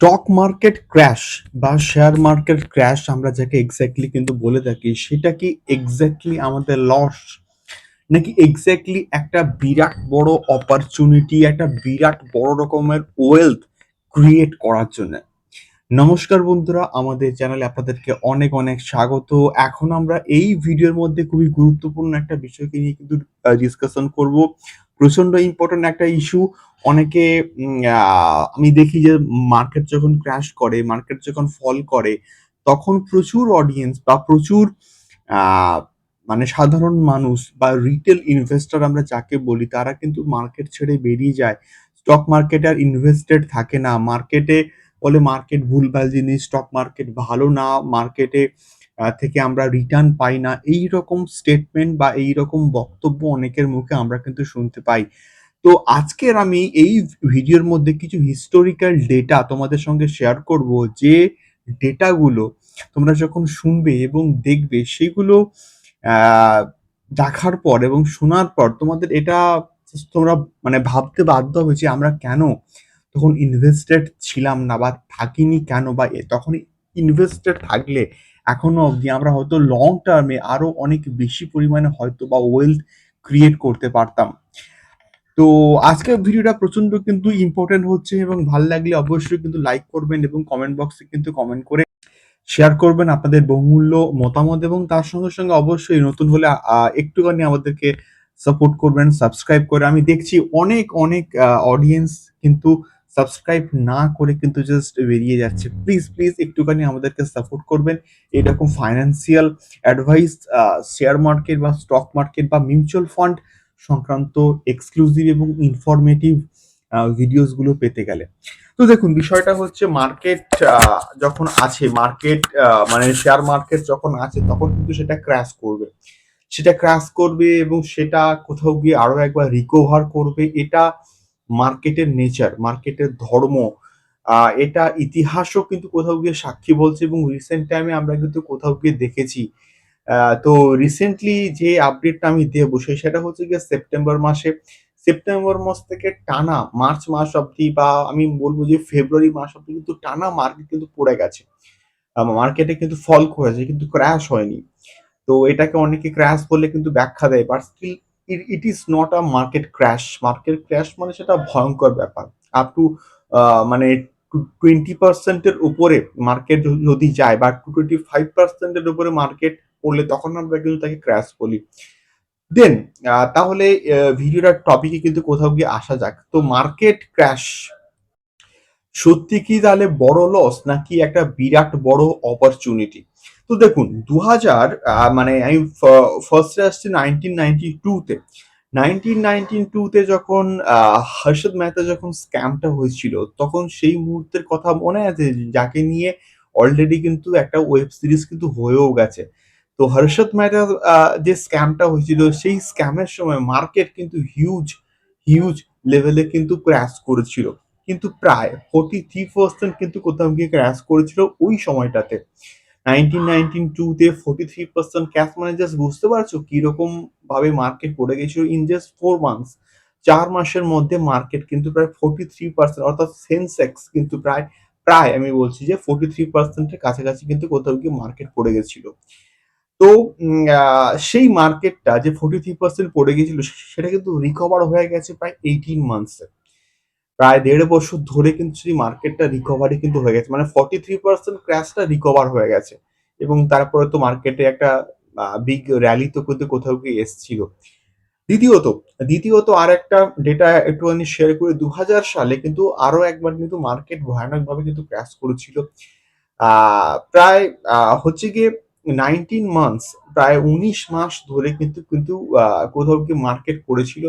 Stock market crash বা share market crash আমরা যাকে এক্স্যাক্টলি কিন্তু বলে থাকি, সেটা কি এক্স্যাক্টলি আমাদের লস নাকি এক্স্যাক্টলি একটা বিরাট বড় অপরচুনিটি একটা বিরাট বড় রকমের ওয়েলথ ক্রিয়েট করার জন্য? নমস্কার বন্ধুরা, আমাদের চ্যানেলে আপনাদেরকে অনেক অনেক স্বাগত। এখন আমরা এই ভিডিওর মধ্যে খুবই গুরুত্বপূর্ণ একটা বিষয়কে নিয়ে কিন্তু ডিসকাশন করব। প্রচণ্ড ইম্পর্টেন্ট একটা ইস্যু অনেকে আমি দেখি যে মার্কেট যখন ক্র্যাশ করে মার্কেট যখন ফল করে, তখন প্রচুর অডিয়েন্স বা প্রচুর মানে সাধারণ মানুষ বা রিটেল ইনভেস্টর আমরা যাকে বলি, তারা কিন্তু মার্কেট ছেড়ে বেরিয়ে যায়। স্টক মার্কেটে আর ইনভেস্টেড থাকে না। মার্কেটে বলে মার্কেট ভুলভাল জিনিস স্টক মার্কেট ভালো না মার্কেটে থেকে আমরা রিটার্ন পাই না এই রকম স্টেটমেন্ট বা এই রকম বক্তব্য অনেকের মুখে আমরা কিন্তু শুনতে পাই। তো আজকের আমি এই ভিডিওর মধ্যে কিছু হিস্টোরিক্যাল ডেটা তোমাদের সঙ্গে শেয়ার করব যে ডেটাগুলো তোমরা যখন শুনবে এবং দেখবে সেগুলো দেখার পর এবং শোনার পর তোমাদের এটা তোমরা মানে ভাবতে বাধ্য হবে যে আমরা কেন তখন ইনভেস্টেড ছিলাম না বা থাকিনি কেন বা তখন ইনভেস্টেড থাকলে এখনও অবধি আমরা হয়তো লং টার্মে আরও অনেক বেশি পরিমাণে হয়তো বা ওয়েলথ ক্রিয়েট করতে পারতাম। তো আজকের ভিডিওটা প্রচণ্ড কিন্তু ইম্পর্টেন্ট হচ্ছে এবং ভালো লাগলে অবশ্যই কিন্তু লাইক করবেন এবং কমেন্ট বক্সে কিন্তু কমেন্ট করে শেয়ার করবেন আপনাদের বহুমূল্য মতামত এবং তার সঙ্গে সঙ্গে অবশ্যই নতুন হলে একটুখানি আমাদেরকে সাপোর্ট করবেন সাবস্ক্রাইব করে। আমি দেখছি অনেক অনেক অডিয়েন্স কিন্তু সাবস্ক্রাইব না করে কিন্তু জাস্ট বেরিয়ে যাচ্ছে। প্লিজ প্লিজ একটুখানি আমাদেরকে সাপোর্ট করবেন। এরকম ফাইন্যান্সিয়াল অ্যাডভাইস শেয়ার মার্কেট বা স্টক মার্কেট বা মিউচুয়াল ফান্ড সংক্রান্ত এক্সক্লুসিভ এবং ইনফরমেটিভ ভিডিওসগুলো পেতে গেলে। তো দেখুন বিষয়টা হচ্ছে মার্কেট যখন আছে মার্কেট মানে শেয়ার মার্কেট যখন আছে তখন কিন্তু সেটা ক্র্যাশ করবে। সেটা ক্র্যাশ করবে এবং সেটা কোথাও গিয়ে আরও একবার রিকভার করবে। এটা মার্কেটের নেচার, মার্কেটের ধর্ম এটা ইতিহাসও কিন্তু কোথাও গিয়ে সাক্ষী বলছে এবং রিসেন্ট টাইমে আমরা কিন্তু কোথাও গিয়ে দেখেছি। তো রিসেন্টলি যে আপডেটটা আমি দেবো সেই সেটা হচ্ছে গিয়ে সেপ্টেম্বর মাসে। সেপ্টেম্বর মাস থেকে টানা মার্চ মাস অব্দি বা আমি বলব যে ফেব্রুয়ারি মাস অব্দি কিন্তু টানা মার্কেট কিন্তু পড়ে গেছে। মার্কেটে কিন্তু ফল করেছে কিন্তু ক্র্যাশ হয়নি। তো এটাকে অনেকে ক্র্যাশ বলে কিন্তু ব্যাখ্যা দেয়। But still it is not a market crash market crash মানে সেটা ভয়ঙ্কর ব্যাপার। আপ টু মানে টোয়েন্টি পার্সেন্টের উপরে মার্কেট যদি যায় বা টু টোয়েন্টি ফাইভ পার্সেন্টের উপরে মার্কেট পড়লে তখন আমরা কিন্তু তাকে ক্র্যাশ বলি। দেন তাহলে ভিডিওটার টপিকে কিন্তু কোথাও গিয়ে আসা যাক। তো মার্কেট ক্র্যাশ সত্যি কি তাহলে বড় লস নাকি একটা বিরাট বড় অপরচুনিটি তো দেখুন দু হাজার মানে আমি ফার্স্টে আসছি নাইনটিন নাইনটি টুতে নাইনটিন নাইনটিন টুতে যখন হর্ষদ মেহতা যখন স্ক্যামটা হয়েছিল, তখন সেই মুহূর্তের কথা মনে আছে যাকে নিয়ে অলরেডি কিন্তু একটা ওয়েব সিরিজ কিন্তু হয়েও গেছে। তো হর্ষদ মেহতা যে স্ক্যামটা হয়েছিল, সেই স্ক্যামের সময় মার্কেট কিন্তু হিউজ হিউজ লেভেলে কিন্তু ক্র্যাশ করেছিল। কিন্তু প্রায় ফোর্টি থ্রি পার্সেন্ট কিন্তু কোথাও গিয়ে ক্র্যাশ করেছিল ওই সময়টাতে। নাইনটিন নাইনটিন টুতে forty three percent crash just বুঝতে পারছ কীরকম ভাবে মার্কেট পড়ে গেছিল ইন জাস্ট ফোর মান্থস চার মাসের মধ্যে মার্কেট কিন্তু প্রায় ফোর্টি থ্রি পার্সেন্ট অর্থাৎ সেন্সেক্স কিন্তু প্রায় প্রায় আমি বলছি যে ফোর্টি থ্রি পার্সেন্টের কাছাকাছি কিন্তু কোথাও গিয়ে মার্কেট পড়ে গেছিল। তো সেই মার্কেটটা যে ফোর্টি থ্রি পার্সেন্ট পড়ে গেছিল সেটা কিন্তু রিকভার হয়ে গেছে প্রায় এইটিন মান্থসে প্রায় দেড় বছর ধরে কিন্তু সেই মার্কেটটা রিকভারি কিন্তু হয়ে গেছে। মানে ফর্টি থ্রি পার্সেন্ট ক্র্যাশটা রিকভার হয়ে গেছে। এবং তারপরে তো মার্কেটে একটা বিগ র্যালি তো কিন্তু কোথাও গিয়ে এসছিল। দ্বিতীয়ত দ্বিতীয়ত আর একটা ডেটা একটুখানি শেয়ার করে। দু হাজার সালে কিন্তু আরও একবার কিন্তু মার্কেট ভয়ানকভাবে কিন্তু ক্র্যাশ করেছিল। প্রায় হচ্ছে গিয়ে নাইনটিন মান্থস প্রায় উনিশ মাস ধরে কিন্তু কিন্তু কোথাও গিয়ে মার্কেট করেছিল।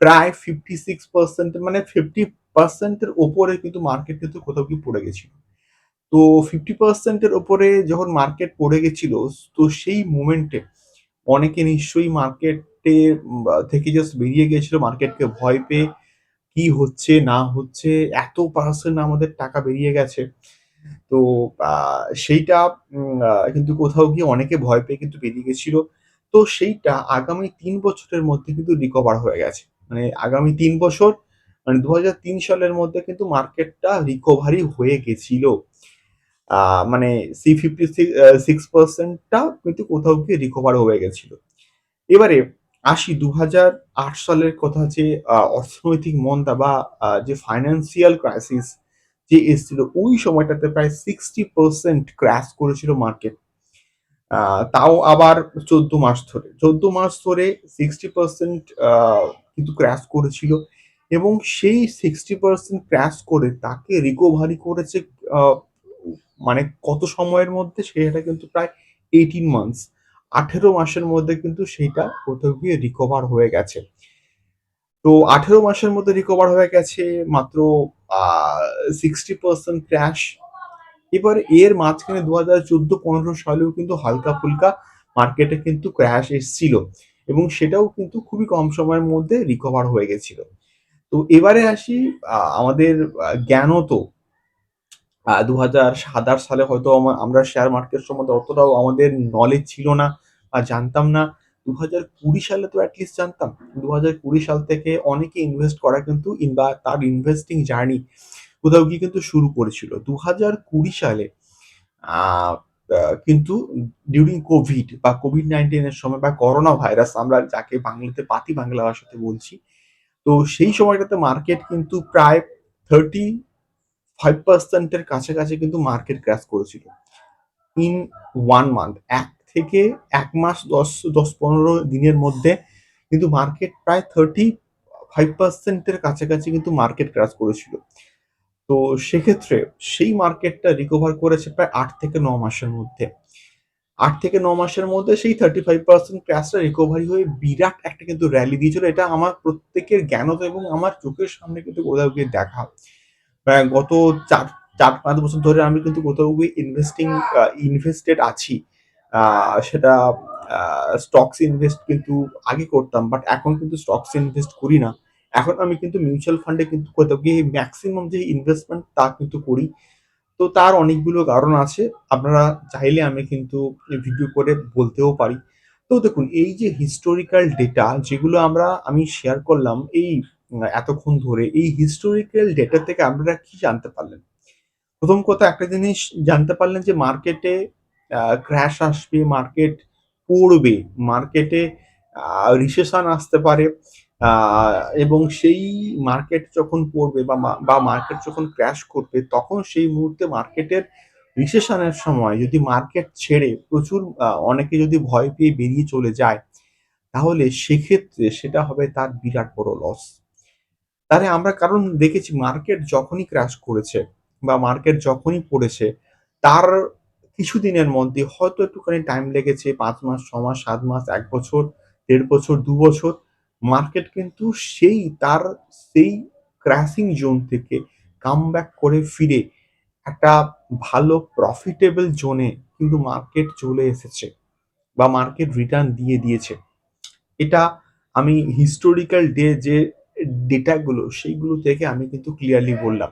প্রায় ফিফটি সিক্স পার্সেন্ট মানে ফিফটি পার্সেন্টের ওপরে কিন্তু মার্কেট কিন্তু কোথাও কি পড়ে গেছিল। তো ফিফটি পার্সেন্টের ওপরে যখন মার্কেট পড়ে গেছিল, তো সেই মোমেন্টে অনেকে নিশ্চয়ই মার্কেটে থেকে জাস্ট বেরিয়ে গেছিল মার্কেটকে ভয় পেয়ে, কি হচ্ছে, না হচ্ছে, এত পার্সেন্ট আমাদের টাকা বেরিয়ে গেছে। তো সেইটা কিন্তু কোথাও গিয়ে অনেকে ভয় পেয়ে কিন্তু বেরিয়ে গেছিল। তো সেইটা আগামী তিন বছরের মধ্যে কিন্তু রিকভার হয়ে গেছে। মানে আগামী তিন বছর মানে ২০০৩ সালের মধ্যে কিন্তু মার্কেটটা রিকভারি হয়ে গেছিল। মানে সি ফিফটি সিক্স 6% কিন্তু কোথাও গিয়ে রিকভার হয়ে গেছিল। এবারে আসি ২০০৮ সালের কথা যে অর্থনৈতিক মন্দা বা যে ফাইন্যান্সিয়াল ক্রাইসিস যে এসছিল, ওই সময়টাতে প্রায় 60% ক্র্যাশ করেছিল মার্কেট। তাও আবার ১৪ মাস ধরে। ১৪ মাস ধরে 60% আ, কিন্তু ক্র্যাশ করেছিল এবং সেই 60% ক্র্যাশ করে তাকে রিকভারি করেছে মানে কত সময়ের মধ্যে সেটা কিন্তু প্রায় 18 মান্থস। ১৮ মাসের মধ্যে কিন্তু সেইটা কোথাও গিয়ে রিকভার হয়ে গেছে। তো ১৮ মাসের মধ্যে রিকভার হয়ে গেছে, মাত্র সিক্সটি পার্সেন্ট ক্র্যাশ। এবার এর মাঝখানে ২০১৪-১৫ সালেও কিন্তু হালকা-ফুলকা মার্কেটে কিন্তু ক্র্যাশ এসছিল এবং সেটাও কিন্তু খুবই কম সময়ের মধ্যে রিকভার হয়ে গেছিল। তো এবারে আসি আমাদের জ্ঞানত আ ২০০৭-৮ সালে হয়তো আমা, আমরা শেয়ার মার্কেট সম্বন্ধে অতটাও আমাদের নলেজ ছিল না বা জানতাম না। ২০২০ সালে তো এট লিস্ট জানতাম। ২০২০ সাল থেকে অনেকে ইনভেস্ট করা কিন্তু বা তার ইনভেস্টিং জার্নি কোথাও গিয়ে কিন্তু শুরু করেছিল। দু হাজার কুড়ি সালে কিন্তু ডিউরিং কোভিড বা কোভিড নাইন্টিনের সময় বা করোনা ভাইরাস আমরা যাকে বাংলাতে পাতি বাংলা ভাষাতে বলছি। তো সেই সময়টাতে মার্কেট কিন্তু প্রায় থার্টি ফাইভ পার্সেন্টের কাছাকাছি কিন্তু মার্কেট ক্র্যাশ করেছিল। ইন ওয়ান মান্থ এক থেকে এক মাস দশ দশ পনেরো দিনের মধ্যে কিন্তু মার্কেট প্রায় থার্টি ফাইভ পার্সেন্টের কাছাকাছি কিন্তু মার্কেট ক্র্যাশ করেছিল। তো সেক্ষেত্রে সেই মার্কেটটা রিকভার করেছে প্রায় আট থেকে ন মাসের মধ্যে। ৮ থেকে ন মাসের মধ্যে সেই 35% ক্র্যাশটা রিকভারি হয়ে বিরাট একটা কিন্তু র‍্যালি দিয়েছিল। এটা আমার প্রত্যেকের জ্ঞানত এবং আমার চোখের সামনে কিন্তু কোথাও গিয়ে দেখা। গত ৪ ৪-৫ বছর ধরে আমি কিন্তু কোথাও গিয়ে ইনভেস্টিং ইনভেস্টেড আছি। সেটা স্টকস ইনভেস্ট কিন্তু আগে করতাম। বাট এখন কিন্তু স্টকস ইনভেস্ট করি না। এখন আমি কিন্তু মিউচুয়াল ফান্ডে কিন্তু কোথাও গিয়ে ম্যাক্সিমাম যে ইনভেস্টমেন্ট তা কিন্তু করি। তো তার অনেকগুলো কারণ আছে। আপনারা চাইলে আমি কিন্তু ভিডিও করে বলতেও পারি। তো দেখুন এই যে হিস্টোরিক্যাল ডেটা যেগুলো আমরা আমি শেয়ার করলাম এই এতক্ষণ ধরে এই হিস্টোরিক্যাল ডেটা থেকে আপনারা কি জানতে পারলেন? প্রথম কথা একটা জিনিস জানতে পারলেন যে মার্কেটে ক্র্যাশ আসবে, মার্কেট পড়বে, মার্কেটে রিসেশন আসতে পারে। এবং সেই মার্কেট যখন পড়বে বা বা মার্কেট যখন ক্র্যাশ করবে তখন সেই মুহূর্তে মার্কেটের রিসেশন এর সময় যদি মার্কেট ছেড়ে প্রচুর অনেকে যদি ভয় পেয়ে বেরিয়ে চলে যায়, তাহলে সেক্ষেত্রে সেটা হবে তার বিরাট বড় লস। তাহলে আমরা কারণ দেখেছি মার্কেট যখনই ক্র্যাশ করেছে বা মার্কেট যখনই পড়েছে, তার কিছুদিনের মধ্যে হয়তো একটুখানি টাইম লেগেছে পাঁচ মাস, ছ মাস, সাত মাস, এক বছর, দেড় বছর, দু বছর। মার্কেট কিন্তু সেই, তার সেই ক্র্যাশিং জোন থেকে কামব্যাক করে ফিরে একটা ভালো প্রফিটেবল জোনে কিন্তু মার্কেট চলে এসেছে বা মার্কেট রিটার্ন দিয়ে দিয়েছে। এটা আমি হিস্টোরিক্যাল ডে যে ডেটাগুলো সেইগুলো থেকে আমি কিন্তু ক্লিয়ারলি বললাম।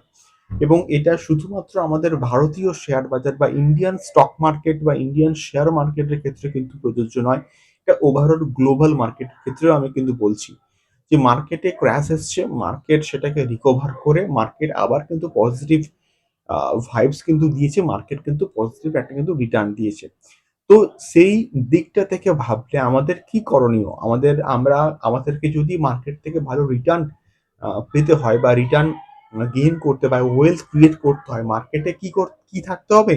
এবং এটা শুধুমাত্র আমাদের ভারতীয় শেয়ার বাজার বা ইন্ডিয়ান স্টক মার্কেট বা ইন্ডিয়ান শেয়ার মার্কেটের ক্ষেত্রে কিন্তু প্রযোজ্য নয়। এটা ওভারঅল গ্লোবাল মার্কেটের ক্ষেত্রেও আমি কিন্তু বলছি। যে মার্কেটে ক্র্যাশ এসছে, মার্কেট সেটাকে রিকভার করে মার্কেট আবার কিন্তু পজিটিভ ভাইবস কিন্তু দিয়েছে। মার্কেট কিন্তু পজিটিভ একটা কিন্তু রিটার্ন দিয়েছে। তো সেই দিকটা থেকে ভাবলে আমাদের কি করণীয়? আমাদের আমরা আমাদেরকে যদি মার্কেট থেকে ভালো রিটার্ন পেতে হয় বা রিটার্ন গেইন করতে বা ওয়েলথ ক্রিয়েট করতে হয়, মার্কেটে কি কি থাকতে হবে?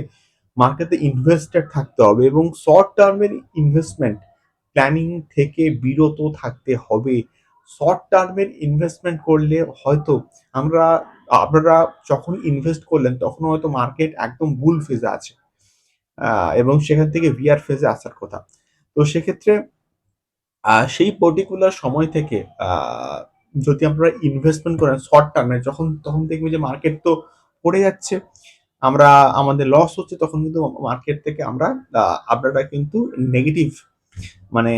মার্কেটে ইনভেস্টেড থাকতে হবে এবং শর্ট টার্ম এর ইনভেস্টমেন্ট প্ল্যানিং থেকে বিরত থাকতে হবে। শর্ট টার্ম এর ইনভেস্টমেন্ট করলে হয়তো আমরা, আপনারা যখন ইনভেস্ট করলেন, তখন হয়তো মার্কেট একদম বুল ফেজে আছে। এবং সেখান থেকে ভিআর ফেজে আসার কথা। তো সেক্ষেত্রে সেই পার্টিকুলার সময় থেকে যদি আপনারা ইনভেস্টমেন্ট করেন শর্ট টার্মে যখন, তখন দেখবেন যে মার্কেট তো পড়ে যাচ্ছে। আমরা, আমাদের লস হচ্ছে, তখন কিন্তু মার্কেট থেকে আমরা আপনারা কিন্তু নেগেটিভ মানে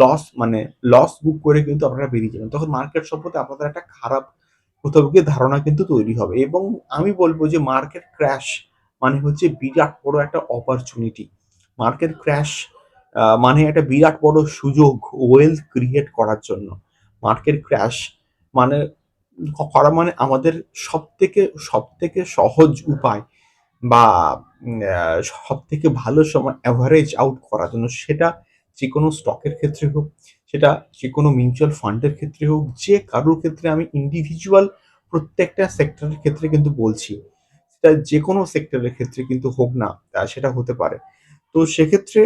লস মানে লস বুক করে কিন্তু আপনারা বেরিয়ে যাবেন। তখন মার্কেট সম্পর্কে আপনাদের একটা খারাপ কোথাও গিয়ে ধারণা কিন্তু তৈরি হবে এবং আমি বলব যে মার্কেট ক্র্যাশ মানে হচ্ছে বিরাট বড় একটা অপরচুনিটি। মার্কেট ক্র্যাশ মানে একটা বিরাট বড় সুযোগ ওয়েলথ ক্রিয়েট করার জন্য। মার্কেট ক্র্যাশ মানে করা মানে আমাদের সবথেকে সবথেকে সহজ উপায় বা উম আ সবথেকে ভালো সময় অ্যাভারেজ আউট করার জন্য সেটা যে কোনো স্টকের ক্ষেত্রে হোক, সেটা যে কোনো মিউচুয়াল ফান্ডের ক্ষেত্রে হোক, যে কারোর ক্ষেত্রে আমি ইন্ডিভিজুয়াল প্রত্যেকটা সেক্টরের ক্ষেত্রে কিন্তু বলছি। সেটা যে কোনো সেক্টরের ক্ষেত্রে কিন্তু হোক না, সেটা হতে পারে। তো সেক্ষেত্রে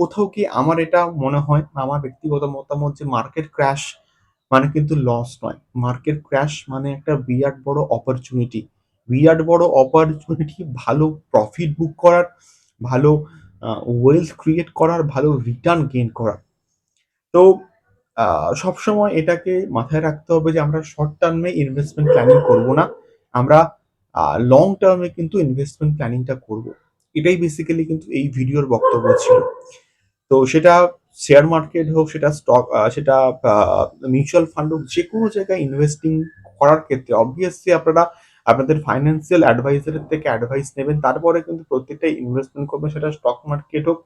কোথাও কি আমার এটা মনে হয়, আমার ব্যক্তিগত মতামত যে মার্কেট ক্র্যাশ মানে কিন্তু লস নয়। মার্কেট ক্র্যাশ মানে একটা বিরাট বড় অপরচুনিটি। বিরাট বড় অপরচুনিটি ভালো প্রফিট বুক করার, ভালো ওয়েলথ ক্রিয়েট করার, ভালো রিটার্ন গেইন করার। তো সবসময় এটাকে মাথায় রাখতে হবে যে আমরা শর্ট টার্মে ইনভেস্টমেন্ট প্ল্যানিং করব না। আমরা লং টার্মে কিন্তু ইনভেস্টমেন্ট প্ল্যানিংটা করব। এটাই বেসিক্যালি কিন্তু এই ভিডিওর বক্তব্য ছিল। তো সেটা শেয়ার মার্কেট হোক, সেটা স্টক সেটা মিউচুয়াল ফান্ড হোক, যে কোনো জায়গায় ইনভেস্টিং করার ক্ষেত্রে অবভিয়াসলি আপনারা আপনাদের ফাইন্যান্সিয়াল অ্যাডভাইজারের থেকে অ্যাডভাইস নেবেন। তারপরে কিন্তু প্রত্যেকটা ইনভেস্টমেন্ট করবেন সেটা স্টক মার্কেট হোক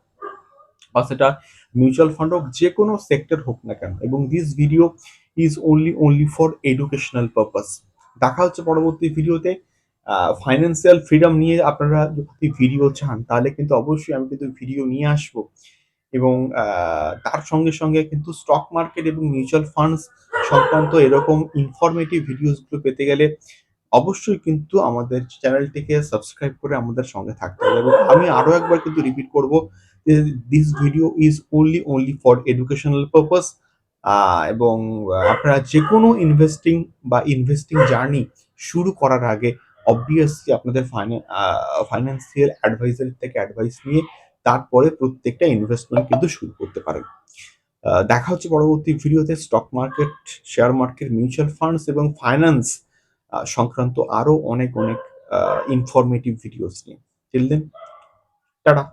বা সেটা মিউচুয়াল ফান্ড হোক, যে কোনো সেক্টর হোক না কেন। এবং this video is only only for educational purpose. দেখা হচ্ছে পরবর্তী ভিডিওতে। ফাইন্যান্সিয়াল ফ্রিডম নিয়ে আপনারা যদি ভিডিও চান তাহলে কিন্তু অবশ্যই আমি কিন্তু ভিডিও নিয়ে আসব। এবং তার সঙ্গে, সঙ্গে কিন্তু স্টক মার্কেট এবং মিউচুয়াল ফান্ডস সংক্রান্ত এরকম ইনফরমেটিভ ভিডিওসগুলো পেতে গেলে অবশ্যই কিন্তু আমাদের চ্যানেলটিকে সাবস্ক্রাইব করে আমাদের সঙ্গে থাকতে হবে। এবং আমি আরও একবার কিন্তু রিপিট করব যে this video is only only for educational purpose. এবং আপনারা যে কোনো ইনভেস্টিং বা ইনভেস্টিং জার্নি শুরু করার আগে অবভিয়াসলি আপনাদের ফাইনা ফাইন্যান্সিয়াল অ্যাডভাইজার থেকে অ্যাডভাইস নিয়ে তারপরে প্রত্যেকটা ইনভেস্টমেন্ট কিন্তু শুরু করতে পারেন। দেখা হচ্ছে পরবর্তী ভিডিওতে stock market, share market, mutual funds এবং ফাইন্যান্স সংক্রান্ত আরও অনেক, অনেক ইনফরমেটিভ ভিডিওস নিয়ে। Till then tata.